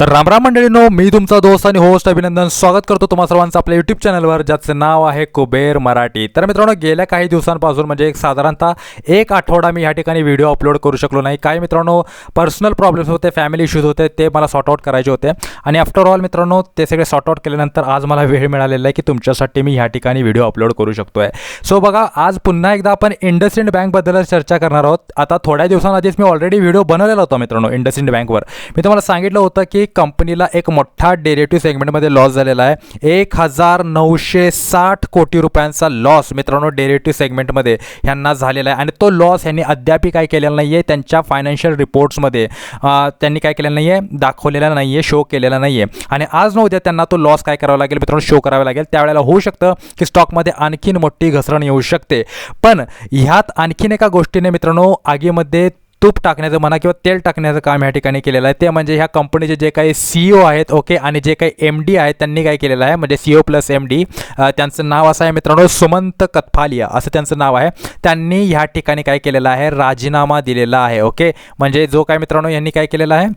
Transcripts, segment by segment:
तर रामराम मंडळीनो मी तुमचा दोस्त आणि होस्ट अभिनंदन स्वागत करतो तुम्हा सर्वांचं आपल्या यूट्यूब चॅनलवर ज्याचं नाव आहे कुबेर मराठी. तर मित्रांनो गेल्या काही दिवसांपासून म्हणजे एक साधारणतः एक आठवडा मी ह्या ठिकाणी व्हिडिओ अपलोड करू शकलो नाही. काही मित्रांनो पर्सनल प्रॉब्लेम्स होते फॅमिली इश्यूज होते ते मला सॉर्ट आउट करायचे होते. आणि आफ्टर ऑल मित्रांनो ते सगळे सॉर्ट आउट केल्यानंतर आज मला वेळ मिळालेला आहे की तुमच्यासाठी मी ह्या ठिकाणी व्हिडिओ अपलोड करू शकतो आहे सो बघा आज पुन्हा एकदा आपण इंडसइंड बँकबद्दल चर्चा करणार आहोत. आता थोड्या दिवसांआधीच मी ऑलरेडी व्हिडिओ बनवलेला होता मित्रांनो इंडसइंड बँकवर. मी तुम्हाला सांगितलं होतं की कंपनीला एक मोठा डेरेटिव्ह सेगमेंटमध्ये लॉस झालेला आहे. एक हजार नऊशे साठ कोटी रुपयांचा लॉस मित्रांनो डेरेटिव्ह सेगमेंटमध्ये ह्यांना झालेला आहे. आणि तो लॉस यांनी अद्यापही काय केलेला नाही आहे त्यांच्या फायनान्शियल रिपोर्ट्समध्ये त्यांनी काय केलेलं नाही आहे दाखवलेला नाही आहे शो केलेला नाही आहे आणि आज न उद्या त्यांना तो लॉस काय करावा लागेल मित्रांनो शो करावा लागेल. त्यावेळेला होऊ शकतं की स्टॉकमध्ये आणखीन मोठी घसरण येऊ शकते. पण ह्यात आणखीन एका गोष्टीने मित्रांनो आगीमध्ये तूप टाकण्याचं म्हणा किंवा तेल टाकण्याचं काम या ठिकाणी केलेलं आहे. ते म्हणजे ह्या कंपनीचे जे काही सी ओ आहेत ओके आणि जे काही एम डी आहेत त्यांनी काय केलेलं आहे म्हणजे C O plus M D त्यांचं नाव असं आहे मित्रांनो सुमंत कथफालिया असं त्यांचं नाव आहे. त्यांनी ह्या ठिकाणी काय केलेलं आहे राजीनामा दिलेला आहे ओके म्हणजे जो काय मित्रांनो यांनी काय केलेलं आहे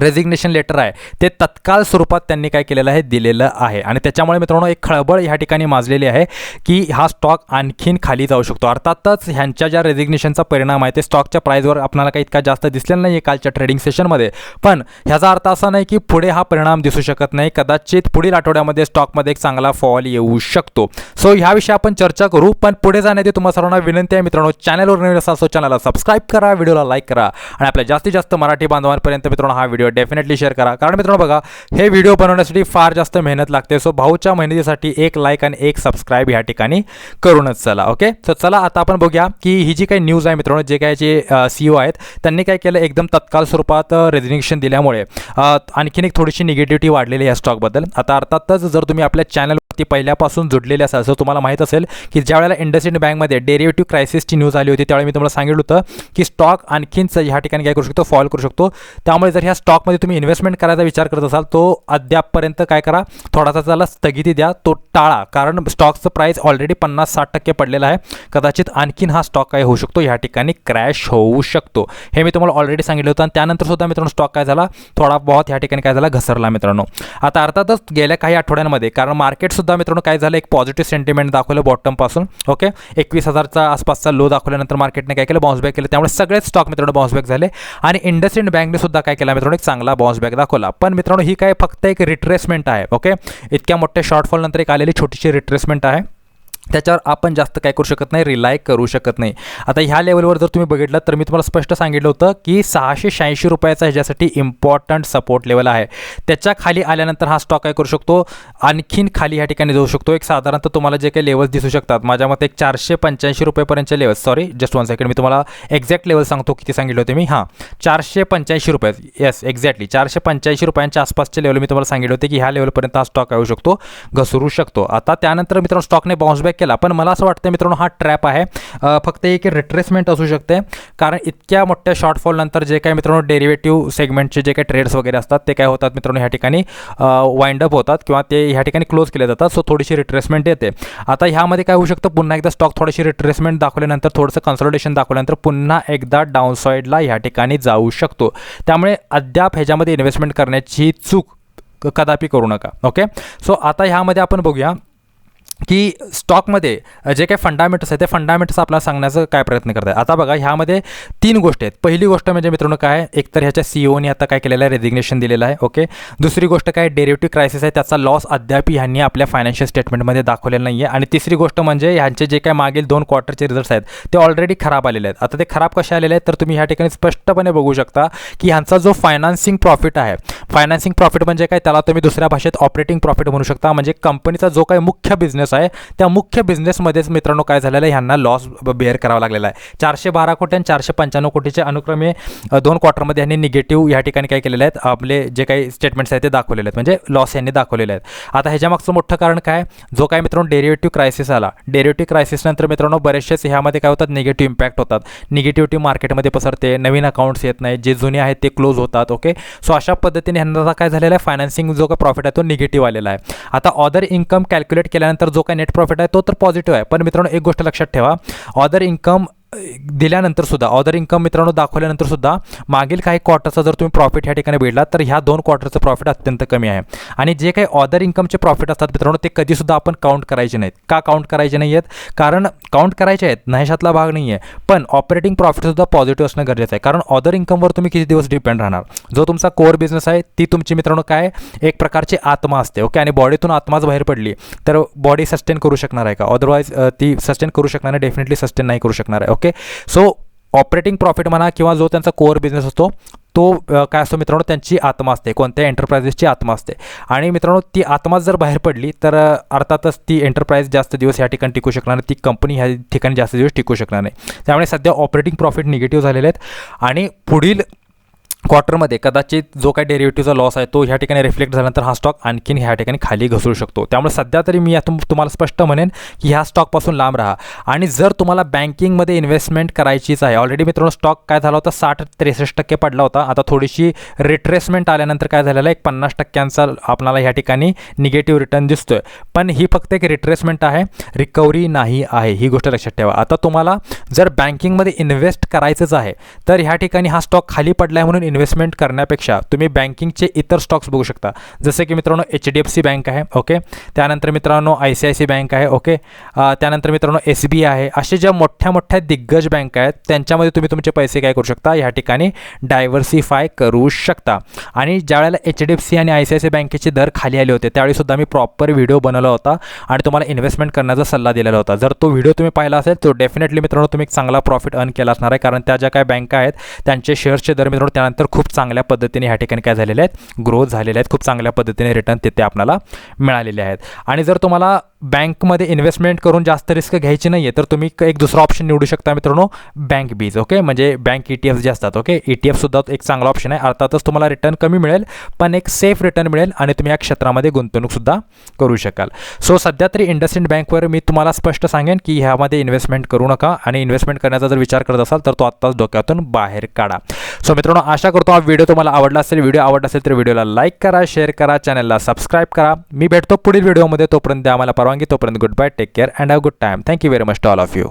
रेझिग्नेशन लेटर आहे. ते तत्काळ स्वरूपात त्यांनी काय केलेलं आहे? दिलेलं आहे. आणि त्याच्यामुळे मित्रांनो एक खळबळ ह्या ठिकाणी माजलेली आहे की हा स्टॉक आणखीन खाली जाऊ शकतो. अर्थातच ह्यांच्या ज्या रेझिग्नेशनचा परिणाम आहे ते स्टॉकच्या प्राईजवर आपल्याला काही इतका जास्त दिसलेला नाही आहे कालच्या ट्रेडिंग सेशनमध्ये पण ह्याचा अर्थ असा नाही की पुढे हा परिणाम दिसू शकत नाही. कदाचित पुढील आठवड्यामध्ये स्टॉकमध्ये एक चांगला फॉल येऊ शकतो. सो ह्याविषयी आपण चर्चा करू. पण पुढे जाण्याची तुम्हाला सर्वांना विनंती आहे मित्रांनो चॅनलवर नवीन सो चॅनलला सबस्क्राईब करा. व्हिडिओला लाईक करा. आणि आपल्या जास्तीत जास्त मराठी बांधवांपर्यंत मित्रांनो हा व्हिडिओ डेफिनेटली शेअर करा. कारण मित्रांनो बघा हे व्हिडिओ बनवण्यासाठी फार जास्त मेहनत लागते. सो भाऊच्या मेहनतीसाठी एक लाईक आणि एक सबस्क्राईब ह्या ठिकाणी करूनच चला ओके तर चला आता आपण बघूया की ही जी काही न्यूज आहे मित्रांनो जे काय जे सीईओ आहेत त्यांनी काय केलं? एकदम तत्काळ स्वरूपात रेझिग्नेशन दिल्यामुळे आणखीन एक थोडीशी निगेटिव्हिटी वाढलेली आहे या स्टॉकबद्दल आता अर्थातच जर तुम्ही आपल्या चॅनल चॅनलवरती पहिल्यापासून जुडलेले असं सो तुम्हाला माहीत असेल की ज्या वेळेला इंडस्ट्रियल बँकमध्ये डेरिव्हेटिव्ह क्रायसिसची न्यूज आली होती त्यावेळी मी तुम्हाला सांगितलं होतं की स्टॉक आणखीनच ह्या ठिकाणी काय करू शकतो? फॉल करू शकतो. त्यामुळे जर ह्या स्टॉकमध्ये तुम्ही इन्व्हेस्टमेंट करायचा विचार करत असाल तो अद्यापपर्यंत काय करा? थोडासा त्याला स्थगिती द्या. तो टाळा. कारण स्टॉकचं प्राईस ऑलरेडी पन्नास साठ टक्के पडलेला आहे. कदाचित आणखीन हा स्टॉक काय होऊ शकतो? ह्या ठिकाणी क्रॅश होऊ शकतो. हे मी तुम्हाला ऑलरेडी सांगितलं होतं. आणि त्यानंतर सुद्धा मित्रांनो स्टॉक काय झाला? थोडा बहुत ह्या ठिकाणी काय झाला? घसरला मित्रांनो. आता अर्थातच गेल्या काही आठवड्यांमध्ये कारण मार्केटसुद्धा मित्रांनो काय झालं? एक पॉझिटिव्ह सेंटिमेंट दाखवलं बॉटमपासून ओके एकवीस हजारचा आसपासचा लो दाखवल्यानंतर मार्केटने काय केलं? बाउन्स बॅक केलं. त्यामुळे सगळेच स्टॉक मित्रांनो बाउन्स बॅक झाले. आणि इंडस्ट्रियल बँकने सुद्धा काय केला? मित्रांनो एक चांगला बाउन्स बॅक दाखवला. पण मित्रांनो ही काय फक्त एक रिट्रेसमेंट आहे ओके इतक्या मोठ्या शॉर्टफॉल नंतर एक आलेली छोटीशी रिट्रेसमेंट आहे. त्याच्यावर आपण जास्त काय करू शकत नाही रिलाय करू शकत नाही. आता ह्या लेवलवर जर तुम्ही बघितलं तर मी तुम्हाला स्पष्ट सांगितलं होतं की सहाशे शहाऐंशी रुपयाचा ह्याच्यासाठी इम्पॉर्टंट सपोर्ट लेवल आहे. त्याच्याखाली आल्यानंतर हा स्टॉक काय करू शकतो? आणखीन खाली ह्या ठिकाणी जाऊ शकतो. एक साधारणतः तुम्हाला जे काही लेवल्स दिसू शकतात माझ्या मते एक चारशे पंच्याऐंशी रुपयेपर्यंतचे levels sorry just one second मी तुम्हाला एक्झॅक्ट लेवल सांगतो किती सांगितले होते मी? हां. चारशे पंच्याऐंशी रुपये. येस एक्झॅक्टली चारशे पंच्याऐंशी रुपयांच्या आसपासचे लेवल मी तुम्हाला सांगितले होते की ह्या लेवलपर्यंत हा स्टॉक येऊ शकतो घसरू शकतो. आता त्यानंतर मित्रांनो स्टॉकने बाउन्स बॅक केला. पण मला असं वाटतं मित्रांनो हा ट्रॅप आहे. फक्त एक रिट्रेसमेंट असू शकते. कारण इतक्या मोठ्या शॉर्टफॉल नंतर जे काही मित्रांनो डेरिव्हेटिव्ह सेगमेंटचे जे काही ट्रेड्स वगैरे असतात ते काय होतात मित्रांनो ह्या ठिकाणी वाइंड अप होतात किंवा ते ह्या ठिकाणी क्लोज केले जातात. सो थोडीशी रिट्रेसमेंट येते. आता ह्यामध्ये काय होऊ शकतं? पुन्हा एकदा स्टॉक थोडीशी रिट्रेसमेंट दाखवल्यानंतर थोडंसं कन्सल्टेशन दाखवल्यानंतर पुन्हा एकदा डाऊनसाईडला ह्या ठिकाणी जाऊ शकतो. त्यामुळे अद्याप ह्याच्यामध्ये इन्व्हेस्टमेंट करण्याची चूक कदापि करू नका. ओके सो आता ह्यामध्ये आपण बघूया. की स्टॉकमध्ये जे काही फंडामेंटल्स आहे ते फंडामेंटल्स आपल्याला सांगण्याचा काय प्रयत्न करत आहे आता बघा ह्यामध्ये तीन गोष्टी आहेत. पहिली गोष्ट म्हणजे मित्रांनो काय एकतर ह्याच्या सी ओनी आता काय केलेलं आहे? रेझिग्नेशन दिलेलं आहे ओके दुसरी गोष्ट काय? डेरिव्हेटिव्ह क्रायसिस आहे त्याचा लॉस अद्याप ह्यांनी आपल्या फायनान्शियल स्टेटमेंटमध्ये दाखवलेला नाही आहे आणि तिसरी गोष्ट म्हणजे ह्यांचे जे काही मागील दोन क्वार्टरचे रिझल्ट्स आहेत ते ऑलरेडी खराब आलेले आहेत. आता ते खराब कसे आलेले आहेत? तर तुम्ही ह्या ठिकाणी स्पष्टपणे बघू शकता की ह्यांचा जो फायनान्सिंग प्रॉफिट आहे फायनान्सिंग प्रॉफिट म्हणजे काय? त्याला तुम्ही दुसऱ्या भाषेत ऑपरेटिंग प्रॉफिट म्हणू शकता. म्हणजे कंपनीचा जो काही मुख्य बिझनेस आहे. त्या मुख्य बिझनेसमध्येच मित्रांनो काय झालेलं आहे? ह्यांना लॉस बेअर करावा लागलेला आहे. चारशे बारा कोटी आणि चारशे पंच्याण्णव कोटीचे अनुक्रमे दोन क्वार्टरमध्ये यांनी निगेटिव्ह या ठिकाणी काय केलेले आहेत? आपले जे काही स्टेटमेंट्स आहेत ते दाखवलेले आहेत. म्हणजे लॉस यांनी दाखवलेले आहेत. आता ह्याच्यामागचं मोठं कारण काय? जो काय मित्रांनो डेरिव्हेटिव्ह क्रायसिस आला. डेरिव्हेटिव्ह क्रायसिसनंतर मित्रांनो बरेचसेच ह्यामध्ये काय होतात? निगेटिव्ह इम्पॅक्ट होतात. निगेटिव्हिटी मार्केटमध्ये पसरते. नवीन अकाउंट्स येत नाही जे जुने आहेत ते क्लोज होतात. ओके सो अशा पद्धतीने ह्यांना काय झालेलं आहे? फायनान्सिंग जो काय प्रॉफिट आहे तो निगेटिव्ह आलेला आहे. आता ऑदर इन्कम कॅल्क्युलेट केल्यानंतर जो काही नेट प्रॉफिट आहे तो तर पॉझिटिव्ह आहे. पण मित्रांनो एक गोष्ट लक्षात ठेवा. ऑदर इन्कम दिल्यानंतर सुद्धा ऑदर इन्कम मित्रांनो दाखवल्यानंतर सुद्धा मागील काही क्वार्टरचा जर तुम्ही प्रॉफिट ह्या ठिकाणी भेटला तर ह्या दोन क्वार्टरचं प्रॉफिट अत्यंत कमी आहे. आणि जे काही ऑदर इन्कमचे प्रॉफिट असतात मित्रांनो ते कधीसुद्धा आपण काउंट करायचे नाहीत. का काउंट करायचे नाही आहेत कारण काउंट करायचे आहेत नाहीशातला भाग नाही आहे पण ऑपरेटिंग प्रॉफिटसुद्धा पॉझिटिव्ह असणं गरजेचं आहे. कारण ऑदर इन्कमवर तुम्ही किती दिवस डिपेंड राहणार? जो तुमचा कोअर बिझनेस आहे ती तुमची मित्रांनो काय? एक प्रकारची आत्मा असते ओके आणि बॉडीतून आत्माच बाहेर पडली तर बॉडी सस्टेन करू शकणार आहे का? अदरवाईज ती सस्टेन करू शकणार आहे डेफिनेटली सस्टेन नाही करू शकणार आहे ओके सो ऑपरेटिंग प्रॉफिट म्हणा किंवा जो त्यांचा कोअर बिझनेस असतो तो काय असतो मित्रांनो त्यांची आत्मा असते. कोणत्या एंटरप्राइजेसची आत्मा असते. आणि मित्रांनो ती आत्मा जर बाहेर पडली तर अर्थातच ती एंटरप्राइज जास्त दिवस ह्या ठिकाणी टिकू शकणार नाही. ती कंपनी ह्या ठिकाणी जास्त दिवस टिकू शकणार नाही. त्यामुळे सध्या ऑपरेटिंग प्रॉफिट निगेटिव्ह झालेले आहेत. आणि पुढील क्वार्टरमध्ये कदाचित जो काही डेरिव्हेटिव्हचा लॉस आहे तो ह्या ठिकाणी रिफ्लेक्ट झाल्यानंतर हा स्टॉक आणखीन ह्या ठिकाणी खाली घसरू शकतो. त्यामुळे सध्या तरी मी यातून तुम्हाला स्पष्ट म्हणेन की ह्या स्टॉकपासून लांब राहा. आणि जर तुम्हाला बँकिंगमध्ये इन्व्हेस्टमेंट करायचीच आहे ऑलरेडी मित्रांनो स्टॉक काय झाला होता? साठ त्रेसष्ट टक्के पडला होता. आता थोडीशी रिट्रेसमेंट आल्यानंतर काय झालेलं आहे? एक पन्नास टक्क्यांचा आपल्याला ह्या ठिकाणी निगेटिव्ह रिटर्न दिसतोय. पण ही फक्त एक रिट्रेसमेंट आहे. रिकव्हरी नाही आहे. ही गोष्ट लक्षात ठेवा. आता तुम्हाला जर बँकिंगमध्ये इन्व्हेस्ट करायचंच आहे तर ह्या ठिकाणी हा स्टॉक खाली पडला आहे म्हणून इन्व्हेस्टमेंट करण्यापेक्षा तुम्ही बँकिंगचे इतर स्टॉक्स बघू शकता. जसे की मित्रांनो H D F C bank आहे ओके त्यानंतर मित्रांनो I C I C bank आहे ओके त्यानंतर मित्रांनो एस बी आहे. असे ज्या मोठ्या मोठ्या दिग्गज बँक आहेत त्यांच्यामध्ये तुम्ही तुमचे पैसे काय करू शकता? ह्या ठिकाणी डायव्हर्सिफाय करू शकता. आणि ज्यावेळेला एच डी एफ सी आणि आय सी आय सी बँकेचे दर खाली आले होते त्यावेळीसुद्धा मी प्रॉपर व्हिडिओ बनवला होता आणि तुम्हाला इन्व्हेस्टमेंट करण्याचा सल्ला दिलेला होता. जर तो व्हिडिओ तुम्ही पाहिला असेल तो डेफिनेटली मित्रांनो तुम्ही एक चांगला प्रॉफिट अर्न केला असणार आहे. कारण त्या ज्या काय बँका आहेत त्यांचे शेअर्सचे दर मित्रांनो त्यानंतर खूप चांगल्या पद्धतीने ह्या ठिकाणी काय झालेले आहेत? ग्रोथ झालेले आहेत. खूप चांगल्या पद्धतीने रिटर्न तिथे आपल्याला मिळालेले आहेत. आणि जर तुम्हाला बँकमध्ये इन्व्हेस्टमेंट करून जास्त रिस्क घ्यायची नाही आहे तर तुम्ही एक दुसरा ऑप्शन निवडू शकता मित्रांनो बँक बीज ओके म्हणजे बँक ई टी एफ जे असतात ओके ई टी एफसुद्धा एक चांगला ऑप्शन आहे. अर्थातच तुम्हाला रिटर्न कमी मिळेल पण एक सेफ रिटर्न मिळेल आणि तुम्ही या क्षेत्रामध्ये गुंतवणूकसुद्धा करू शकाल. सो सध्या तरी इंडसइंड बँकवर मी तुम्हाला स्पष्ट सांगेन की ह्यामध्ये इन्व्हेस्टमेंट करू नका आणि इन्व्हेस्टमेंट करण्याचा जर विचार करत असाल तर तो आत्ताच डोक्यातून बाहेर काढा. सो मित्रांनो आशा करतो हा व्हिडिओ तुम्हाला आवडला असेल. व्हिडिओ आवडला असेल तर व्हिडिओला लाईक करा शेअर करा चॅनलला सबस्क्राईब करा. मी भेटतो पुढील व्हिडिओमध्ये तोपर्यंत wrong. It open good bye. Take care and have a good time. Thank you very much to all of you.